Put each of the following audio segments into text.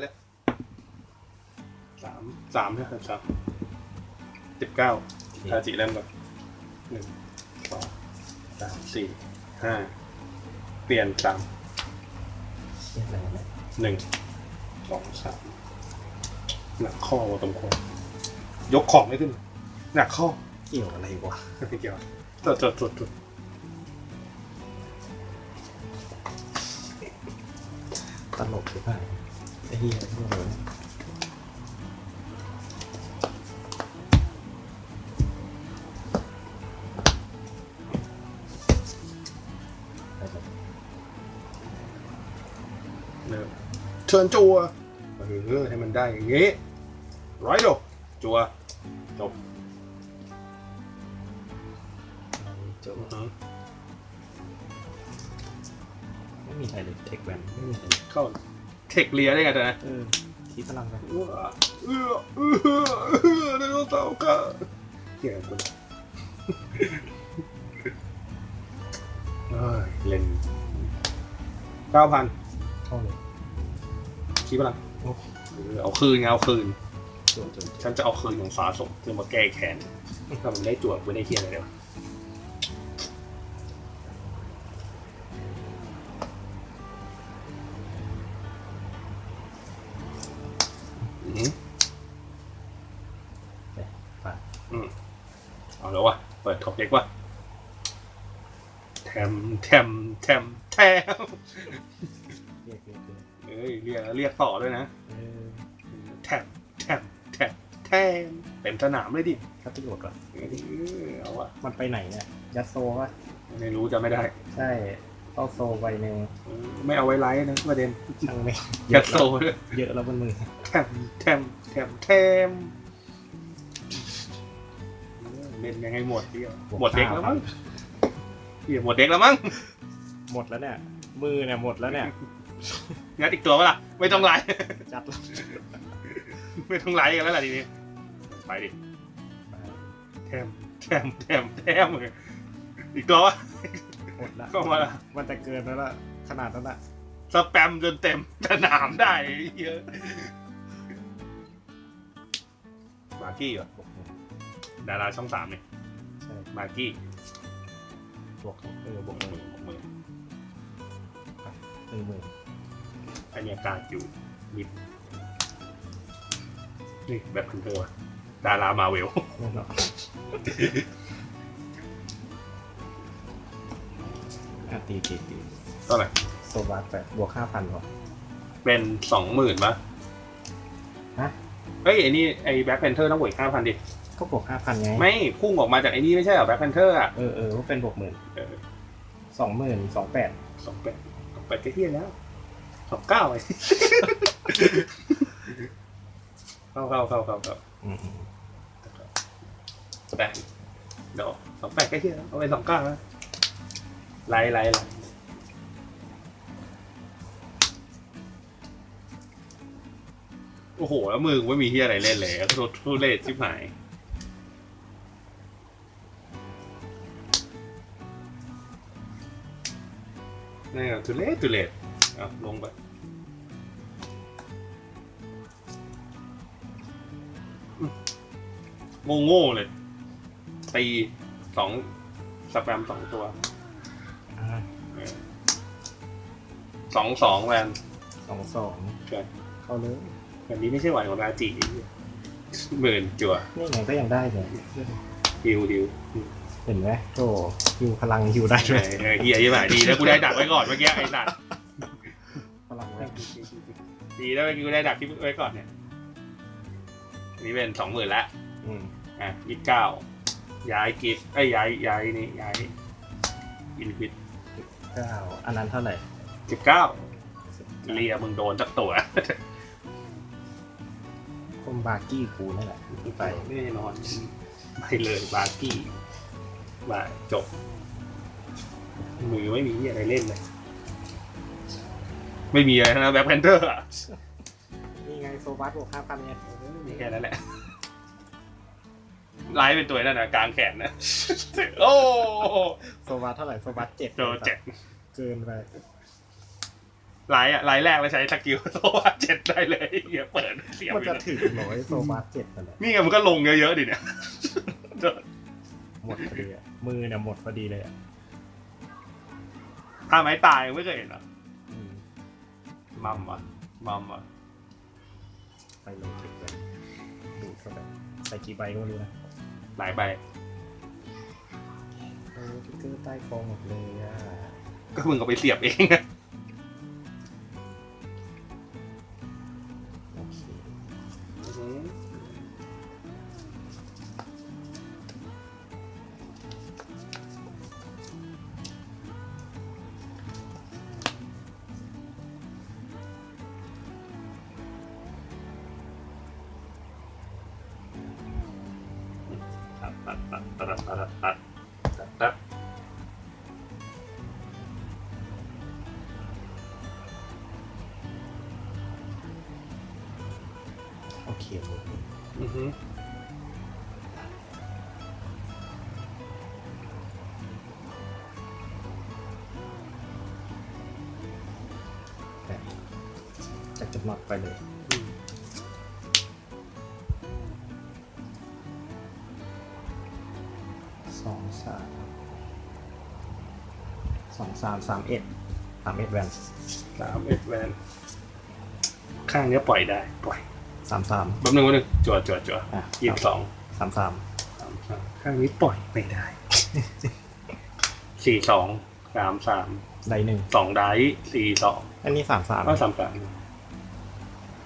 เลยสามสามใช่ไหมสามสิบเก้าทาจิเริ่มก่อนหนึ่งสองสามสี่ห้าเปลี่ยนสามเรียกอะไรนะหนึ่งสองสามหนักข้อตรงคอยกของไม่ขึ้น หนักข้อเกี่ยวอะไรวะไม่เกี่ยวจดจดจดจดตลกหรือเปล่า ไอ้เหี้ยพวกนี้ไปเลยเริ่มเชิญจัวเออให้มันได้อย่างงี้ร้อยโดจัวจบจบไม่มีอะไรเลยเทคแวนไม่มีอะไรเลยเข้า เทคเลียได้ไงแต่นะเออคีพลังไปเออเออเออเออไดโนเสาร์ก็เกี่ยวกันเอ้ยเล่นเก้าพันเข้าเลยคิดปะล่ะโอ้เออเอาคืนไงเอาคืนจบจบจบฉันจะเอาคืนของฟ้าส่งเพื่อมาแก้แค้นถ้ามันได้จวดไม่ได้เทียอะไรเลยวะ อืมเอาแล้ววะเปิดท็อปเด็กวะแทมแทมแทมแทมเรียกเรียกเรียกเอ้ยเรียกเรียกต่อด้วยนะเออแทมแทมแทมแทมเต็มสนามเลยดิคัตติโกดก่อนเออเอาวะมันไปไหนเนี่ยยัดโซวะไม่รู้จะไม่ได้ใช่เข้าโซใบหนึ่งเออไม่เอาไว้ไลท์นะประเด็นช่างไม่ยัดโซ่ด้วยเยอะแล้วมันมือแทมแทมแทมแทมเล่นยังไงหมดเดียวหมดเด็กแล้วมั้งเหียหมดเด็กแล้วมั้งหมดแล้วเนี่ย มือเนี่ยหมดแล้วเนี่ยงัดอีกตัวปะล่ะไม่ต้องไลท์จัดแล้วไม่ต้องไลท์กันแล้วล่ะทีนี้ไปดิแทมแทมแทมแทมเลยอีกตัววะหมดแล้วเข้ามาละมันจะเกินแล้วล่ะขนาดนั้นละสแปมจนเต็มสนามได้เยอะมากี้เหรอ ดาราช่องสามเนี่ยใช่มากี้บวกเออบบววกกมือบวกมือหนึ่งหมื่นอันนี้การดอยู่มิดนี่แบบพันเทอร์ว่ะดารามาเวลแน่นอนอะตีตีตีเท่าไหร่โซบาร์แปดบวกห้าพันหรอ เป็นสองหมื่นปะฮะ เฮ้ยไอ้นี่ไอ้แบ็คแพนเทอร์ต้องบวกห้าพันดิ ก็บวกห้าพันไง ไม่พุ่งออกมาจากไอ้นี่ไม่ใช่เหรอแบ็คแพนเทอร์อะ เออเออว่าเป็นบวกหมื่นเออ สองหมื่นสองแปดสองแปดสองแปดก็เที่ยแล้วสองเก้าไอ้เข้าเข้าเข้าเข้าเข้าอืมอืมแปดเดี๋ยวสองแปดก็เที่ยแล้วเอาไปสองเก้าแล้วไล่ไล่ไล่โอ้โห แล้วมือกูไม่มีที่อะไรเล่นเลยทุทุเรศชิบหาย นี่ก็ทุเรศทุเรศเอาลงไปโง่โง่ๆเลย ตีสองสแปมสองตัวอ่าเออสองสองแวนสองสองเกิดเข้าเลยแบบนี้ไม่ใช่หวานของราจีหมื่นจั่วนี่ไงก็ยังได้เลยฮิวฮิว เห็นไหมโตฮิวพลังฮิวได้เอด้วยอเออเฮียยี่หมายดีแล้วกูได้ดักไว้ก่อนเมื่อกี้ไอ้สัตว์พลังแรกดีแล้วเมื่อกี้กูได้ดักที่ไว้ก่อนเนี่ยอันนี่เป็นสองหมื่นละอืมอะยี่สิบเก้าย้ายกิฟต์ไอ้ยย้ายย้ายนี่ย้ายอินฟิตเก้าอันนั้นเท่าไหร่สิบเก้าเลียมึงโดนจักตัวคมบาร์กี้กูนั่นแหละที่ไปแน่นอนไปเลยบาร์กี้ บาจบ มือไม่มีอะไรเล่นเลย ไม่มีอะไรทั้งนะแบ็คแพนเทอร์อะนี่ไงโซบัสบวกห้าพันไงมีแค่นั้นแหละไลฟ์เป็นตัวนั่นนะกลางแขนนะโอ้โซบัสเท่าไหร่โซบัสเจ็ดโดนเจ็ดเกินไปไลน์อะไลน์แรกแล้วใช้สกิลโซวาเจ็ดได้เลยเหี้ยเปิดเสียบมันอจะยู่ถึงหน่อยโซบาสเจ็ดนั่นแหละนี่ไงมันก็ลงเยอะๆดิเนี่ยหมดพอดีอะ มือเนี่ยหมดพอดีเลยอะถ้าไม้ตายไม่เคยเห็นเหรออืมมัมอะมัมอะไปลงถึงเลยดูดเข้าไปใส่กี่ใบก็ไม่รู้นะหลายใบ โอ้ทิกเกอร์ใต้กองหมดเลยอะก็มึงก็ไปเสียบเองอะ ฮึแต่จากจุดน็อตไปเลยอืมสองสามสองสามสามเอ็ดสามเอ็ดแวนสามเอ็ดแวน ข้างเนี้ยปล่อยได้ ปล่อย สามสามแป๊บนึงแป๊บนึงจั่วจั่วจั่วอะยี่สิบสองสามสามสามสามข้างนี้ปล่อยไม่ได้สี่สองสามสามได้หนึ่งสองไดส์สี่สองอันนี้สามสามก็สามสาม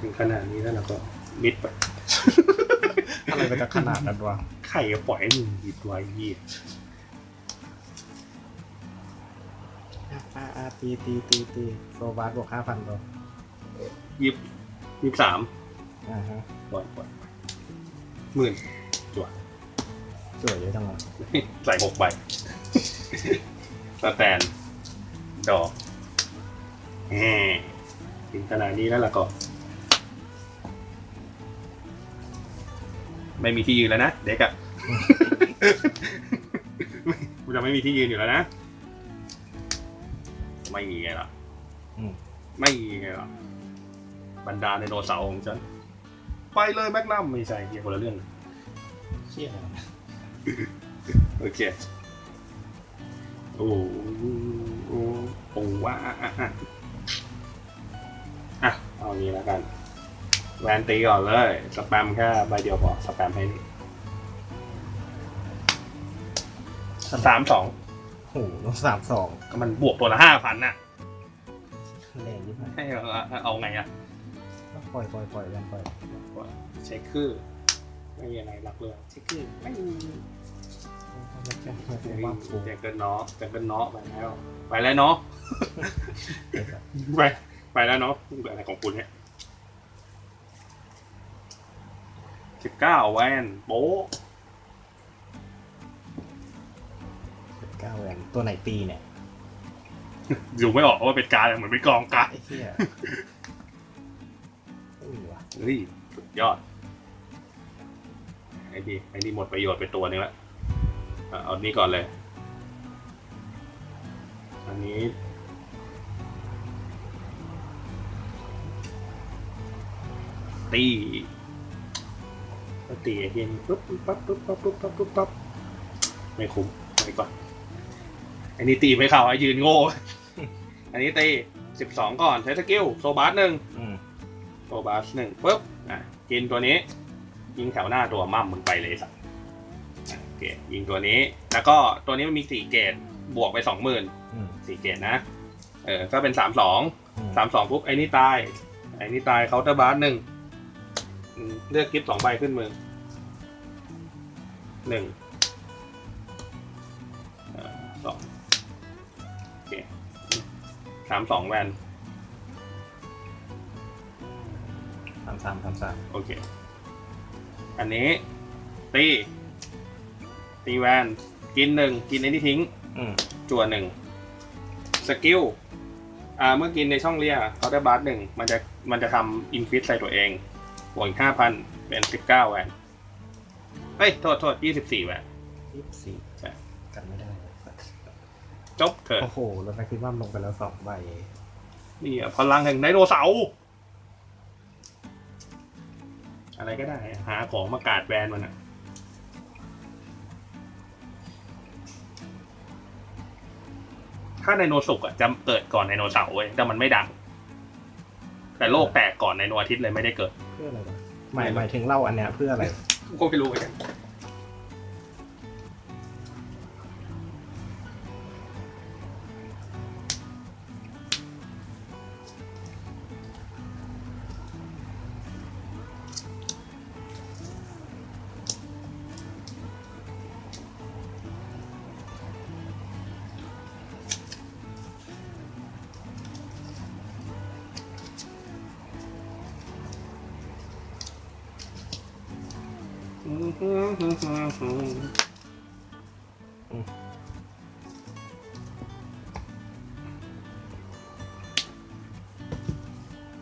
ถึงขนาดนี้แล้วเราก็มิดไปอะไรไปจะขนาดนั้นวะไข่ก็ปล่อยให้มึงหยิบไว้ยี่อะอะอะตีตีตีตีโซบาสบวกห้าพันตัวยิบยิบสาม อ่าฮะปล่อยปล่อยหมื่นจั่วสวยเยอะจังวะใส่หกใบสแตน ดอกแหมถึงขนาดนี้แล้วล่ะก็ ไม่มีที่ยืนแล้วนะ เด็กอะ กูจะไม่มีที่ยืนอยู่แล้วนะ ไม่มีไงล่ะ อืมไม่มีไงล่ะ บรรดาไดโนเสาร์ของฉัน ไปเลยแมกนัมไม่ใช่เกี่ยวคนละเรื่อง เชี่ยโอเค โอ้โหโอ้โหว่าอะอะอะอะเอางี้แล้วกัน แวนตีก่อนเลย สแปมแค่ใบเดียวพอ สแปมให้นี่สามสองโอ้โหต้องสามสองก็มันบวกตัวละห้าพันน่ะแรงยิ่งไปให้เอาเอาเอาไงอะป ล่อยปล่อยปล่อยกันปล่อยเช็คคือไม่มีอะไรรักเลยเช็คคือไม่มีไม่ใช่ไม่ใช่ไม่ว่ามีฟูแต่เกินเนาะแต่เกินเนาะไปแล้ว ไปแล้วเนาะไปไปแล้วเนาะอะไรของคุณเนี่ยสิบเก้าแวนโป๊ะเก้าแวนตัวไหนตีเนี่ยดูไม่ออกว่าเป็นการเหมือนเป็นกองการดไอ้เหี้ย เฮ้ยสุดยอด ไอ้ดีไอ้นี่หมดประโยชน์ไปตัวนึงละเอานี่ก่อนเลย อันนี้ตีก็ตีไอ้เฮียนปุ๊บปั๊บปุ๊บปั๊บปุ๊บปั๊บปุ๊บปั๊บไม่คุ้มไปก่อนอันนี้ตีไม่เข้าไอ้ยืนโง่ อันนี้ตีสิบสองก่อนใช้สกิลโซบาร์หนึ่ง โซบาร์หนึ่งปุ๊บ อะ กินตัวนี้ ยิงแถวหน้าตัวมั่มมึงไปเลยสักอะโอเคยิงตัวนี้ แล้วก็ตัวนี้มันมีสี่เกตบวกไปสองหมื่นอืมสี่เกตนะ เออ ก็เป็นสามสองอืมสามสองปุ๊บไอ้นี่ตาย ไอ้นี่ตายเคาน์เตอร์บาร์หนึ่งอืมเลือกกิฟต์สองใบขึ้นมือหนึ่งเอ่อสองโอเคสามสองแวนามสามสามสามโอเค อันนี้ ตี ตีแวนกินหนึ่งกินไอ้นี่ทิ้ง อืมจั่วหนึ่งสกิลอ่าเมื่อกินในช่องเรียเคาน์เตอร์บาร์หนึ่งมันจะมันจะทำอินฟิตใส่ตัวเองบวกอีกห้าพันเป็นสิบเก้าแวนเฮ้ย โทษโทษยี่สิบสี่แวนยี่สิบสี่ใช่กันไม่ได้จบเถิดโอ้โห แล้วแม็กซิมัมลงไปแล้วสองใบนี่อะพลังแห่งไดโนเสาร์ อะไรก็ได้อะหาของมากาดแบรนด์มันอะถ้าไดโนสุกอะจะเกิดก่อนไดโนเสาร์เว้ยแต่มันไม่ดัง แต่โลกแตกก่อนไดโนอาทิตย์เลยไม่ได้เกิด เพื่ออะไรวะหมายหมายถึงเล่าอันเนี้ยเพื่ออะไรก็ไม่รู้เหมือนกัน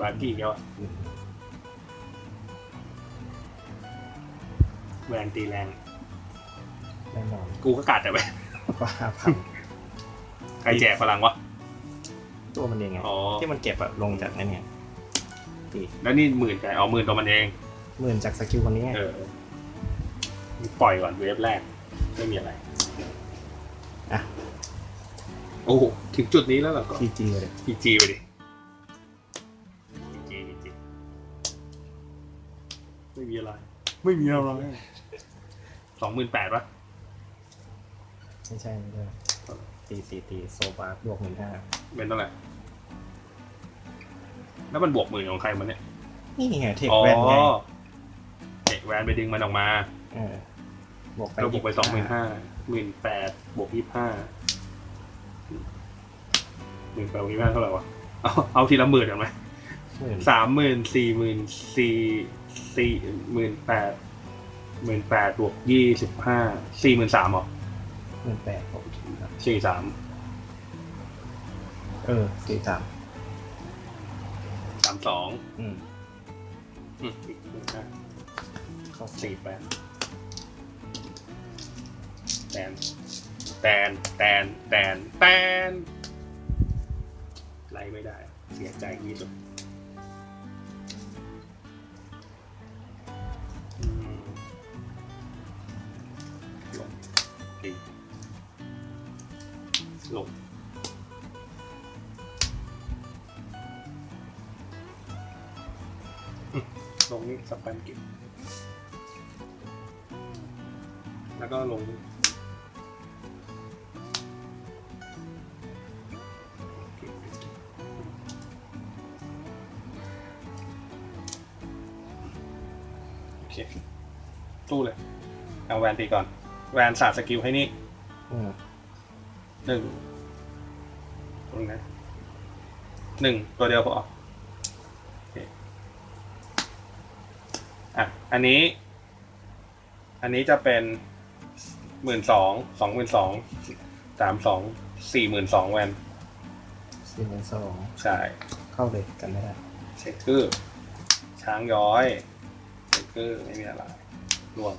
บาร์กี้แล้วแวนตีแรงแน่นอนกูก็กัดแต่แวนก็ห้าพันใครแจกพลังวะ ตัวมันเองไงอ๋อ ที่มันเก็บอะลงจากนั่นไงแล้วนี่หมื่นใจเอาหมื่นตัวมันเอง หมื่นจากสกิลคนนี้ไงเออ ปล่อยก่อนเวฟแรก ไม่มีอะไรอะ โอ้โหถึงจุดนี้แล้วเหรอก็พีจีเลยพีจีไปดิพีจีพีจีไม่มีอะไร ไม่มีอะไรสองหมื่นแปดปะไม่ใช่ไม่ใช่ตีตีตีโซบาร์บวกหมื่นห้าเป็นเท่าไหร่แล้วมันบวกหมื่นของใครมันเนี่ยนี่ไงเทคอ๋อแวนไงเด็กแวนไปดึงมันออกมา เออ บวกไปเราบวกไปสองหมื่นห้าหมื่นแปดบวกยี่ห้าหมื่นแปดบวกยี่ห้าเท่าไหร่วะเอาเอาทีละหมื่นกันไหมหมื่นสามหมื่นสี่หมื่นสี่สี่หมื่นแปดหมื่นแปดบวกยี่สิบห้าสี่หมื่นสามหรอหมื่นแปดผมสี่สามเออสี่สามสามสองอืมอืมอีกหมื่นห้าเข้าสี่แปดแตนแตนแตนแตนแตนไล่ไม่ได้ เสียใจที่สุดลงดีลงลงนี่สแปนกิบแล้วก็ลง ตู้เลย เอาแวนตีก่อน แวนสาดสกิลให้นี่อืมหนึ่งตรงนะหนึ่งตัวเดียวพอโอเคอะ อันนี้ อันนี้จะเป็นหมื่นสองสองหมื่นสองสามสองสี่หมื่นสองแวนสี่หมื่นสองใช่เข้าเลยกันไม่ได้เช็คคือช้างย้อยเช็คคือไม่มีอะไร รวม